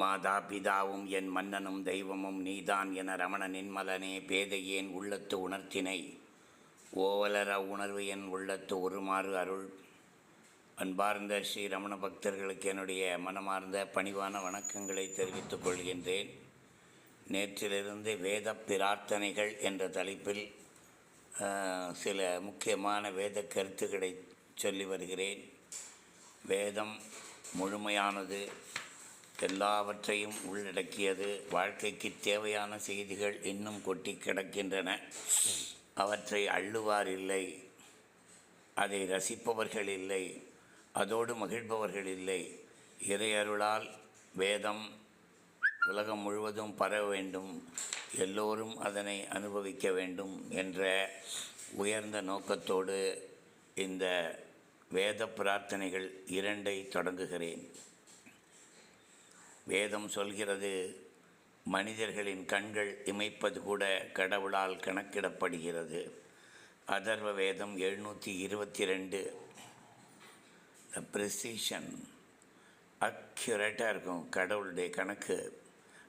மாதா பிதாவும் என் மன்னனும் தெய்வமும் நீதான் என ரமணனின் மலனே பேதையேன் உள்ளத்து உணர்த்தினை? ஓவலர உணர்வு என் உள்ளத்து உருமாறு அருள். அன்பார்ந்த ஸ்ரீ ரமண பக்தர்களுக்கு என்னுடைய மனமார்ந்த பணிவான வணக்கங்களை தெரிவித்துக் கொள்கின்றேன். நேற்றிலிருந்து வேத பிரார்த்தனைகள் என்ற தலைப்பில் சில முக்கியமான வேத கருத்துக்களை சொல்லி வருகிறேன். வேதம் முழுமையானது எல்லாவற்றையும் உள்ளடக்கியது வாழ்க்கைக்கு தேவையான செய்திகள் இன்னும் கொட்டி கிடக்கின்றன. அவற்றை அள்ளுவார் இல்லை. அதை ரசிப்பவர்கள் இல்லை. அதோடு மகிழ்பவர்கள் இல்லை. இறையருளால் வேதம் உலகம் முழுவதும் பரவ வேண்டும். எல்லோரும் அதனை அனுபவிக்க வேண்டும் என்ற உயர்ந்த நோக்கத்தோடு இந்த வேத பிரார்த்தனைகள் இரண்டை தொடங்குகிறேன். வேதம் சொல்கிறது மனிதர்களின் கண்கள் இமைப்பது கூட கடவுளால் கணக்கிடப்படுகிறது. அதர்வ வேதம் எழுநூற்றி இருபத்தி ரெண்டு த ப்ரிசிஷன் அக்யூரேட்டாக இருக்கும் கடவுளுடைய கணக்கு.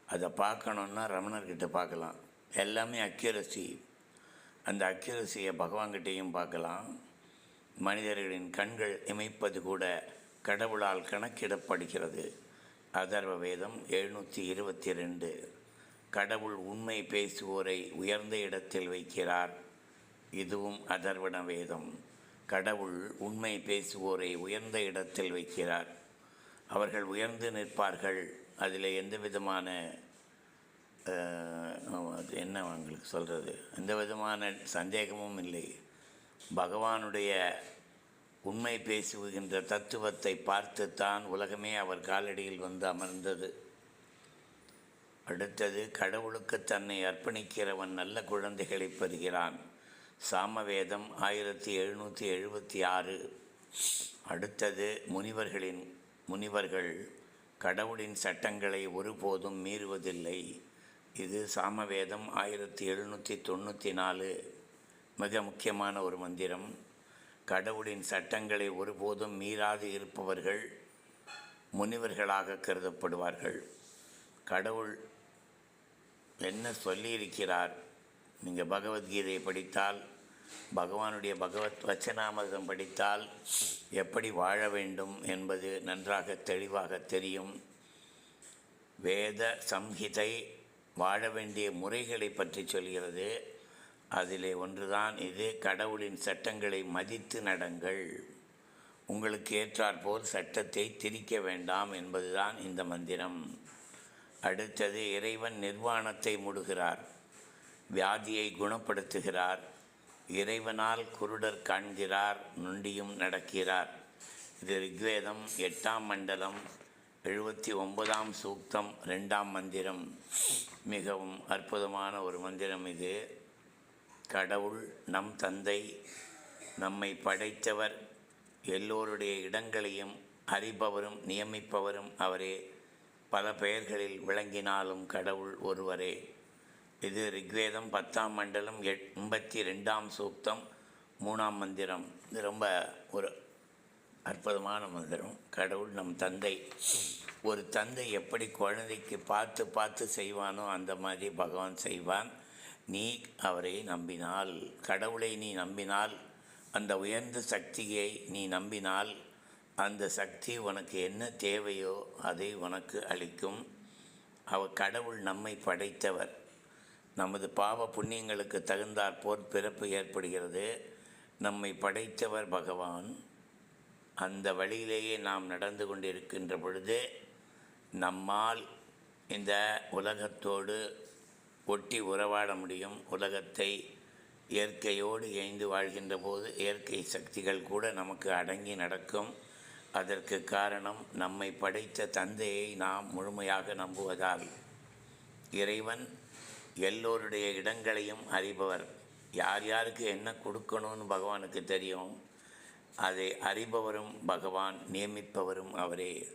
அதை பார்க்கணுன்னா ரமணர்கிட்ட பார்க்கலாம். எல்லாமே அக்யூரசி அந்த அக்யூரசியை பகவான்கிட்டையும் பார்க்கலாம். மனிதர்களின் கண்கள் இமைப்பது கூட கடவுளால் கணக்கிடப்படுகிறது. அதர்வ வேதம் எழுநூற்றி இருபத்தி ரெண்டு கடவுள் உண்மை பேசுவோரை உயர்ந்த இடத்தில் வைக்கிறார். இதுவும் அதர்வண வேதம். கடவுள் உண்மை பேசுவோரை உயர்ந்த இடத்தில் வைக்கிறார். அவர்கள் உயர்ந்து நிற்பார்கள். அதில் எந்த விதமான அது என்ன அவங்களுக்கு சொல்கிறது எந்த விதமான சந்தேகமும் இல்லை. பகவானுடைய உண்மை பேசுகின்ற தத்துவத்தை பார்த்துத்தான் உலகமே அவர் காலடியில் வந்து அமர்ந்தது. அடுத்தது கடவுளுக்கு தன்னை அர்ப்பணிக்கிறவன் நல்ல குழந்தைகளை பெறுகிறான். சாமவேதம் ஆயிரத்தி எழுநூற்றி எழுபத்தி ஆறு. அடுத்தது முனிவர்களின் முனிவர்கள் கடவுளின் சட்டங்களை ஒருபோதும் மீறுவதில்லை. இது சாமவேதம் ஆயிரத்தி எழுநூற்றி தொண்ணூற்றி நாலு. மிக முக்கியமான ஒரு மந்திரம். கடவுளின் சட்டங்களை ஒருபோதும் மீறாது இருப்பவர்கள் முனிவர்களாக கருதப்படுவார்கள். கடவுள் என்ன சொல்லியிருக்கிறார்? நீங்கள் பகவத்கீதையை படித்தால் பகவானுடைய பகவத் வச்சனாமிர்தம் படித்தால் எப்படி வாழ வேண்டும் என்பது நன்றாக தெளிவாக தெரியும். வேத சம்ஹிதை வாழ வேண்டிய முறைகளை பற்றி சொல்கிறது. அதிலே ஒன்றுதான். இது கடவுளின் சட்டங்களை மதித்து நடங்கள். உங்களுக்கு ஏற்றாற்போல் சட்டத்தை திரிக்க வேண்டாம் என்பதுதான் இந்த மந்திரம். அடுத்தது இறைவன் நிர்வாணத்தை மூடுகிறார். வியாதியை குணப்படுத்துகிறார். இறைவனால் குருடர் காண்கிறார் நொண்டியும் நடக்கிறார். இது ரிக்வேதம் எட்டாம் மண்டலம் எழுபத்தி ஒன்பதாம் சூக்தம் ரெண்டாம் மந்திரம். மிகவும் அற்புதமான ஒரு மந்திரம் இது. கடவுள் நம் தந்தை நம்மை படைத்தவர் எல்லோருடைய இடங்களையும் அறிபவரும் நியமிப்பவரும் அவரே. பல பெயர்களில் விளங்கினாலும் கடவுள் ஒருவரே. இது ரிக்வேதம் பத்தாம் மண்டலம் எண்பத்தி ரெண்டாம் சூக்தம் மூணாம் மந்திரம். இது ரொம்ப ஒரு அற்புதமான மந்திரம். கடவுள் நம் தந்தை. ஒரு தந்தை எப்படி குழந்தைக்கு பார்த்து பார்த்து செய்வானோ அந்த மாதிரி பகவான் செய்வான். நீ அவரை நம்பினால் கடவுளை நீ நம்பினால் அந்த உயர்ந்த சக்தியை நீ நம்பினால் அந்த சக்தி உனக்கு என்ன தேவையோ அதை உனக்கு அளிக்கும். அவ கடவுள் நம்மை படைத்தவர். நமது பாவ புண்ணியங்களுக்கு தகுந்தாற்போர் பிறப்பு ஏற்படுகிறது. நம்மை படைத்தவர் பகவான். அந்த வழியிலேயே நாம் நடந்து கொண்டிருக்கின்ற பொழுது நம்மால் இந்த உலகத்தோடு ஒட்டி உறவாட முடியும். உலகத்தை இயற்கையோடு இணைந்து வாழ்கின்ற போது இயற்கை சக்திகள் கூட நமக்கு அடங்கி நடக்கும். அதற்கு காரணம் நம்மை படைத்த தந்தையை நாம் முழுமையாக நம்புவதால். இறைவன் எல்லோருடைய இடங்களையும் அறிபவர். யார் யாருக்கு என்ன கொடுக்கணும்னு பகவானுக்கு தெரியும்? அதை அறிபவரும் பகவான் நியமிப்பவரும் அவரே.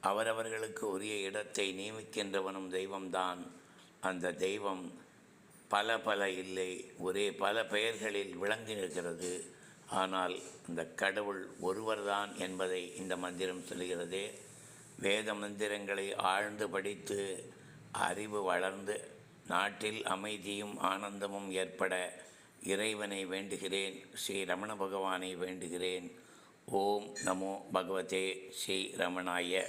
அவரவர்களுக்கு உரிய இடத்தை நியமிக்கின்றவனும் தெய்வம்தான். அந்த தெய்வம் பல பல இல்லை ஒரே பல பெயர்களில் விளங்கி நிற்கிறது. ஆனால் அந்த கடவுள் ஒருவர்தான் என்பதை இந்த மந்திரம் சொல்கிறது வேத மந்திரங்களை ஆழ்ந்து படித்து அறிவு வளர்ந்து நாட்டில் அமைதியும் ஆனந்தமும் ஏற்பட இறைவனை வேண்டுகிறேன் ஸ்ரீ ரமண பகவானை வேண்டுகிறேன். ஓம் நமோ பகவதே ஸ்ரீ ரமணாய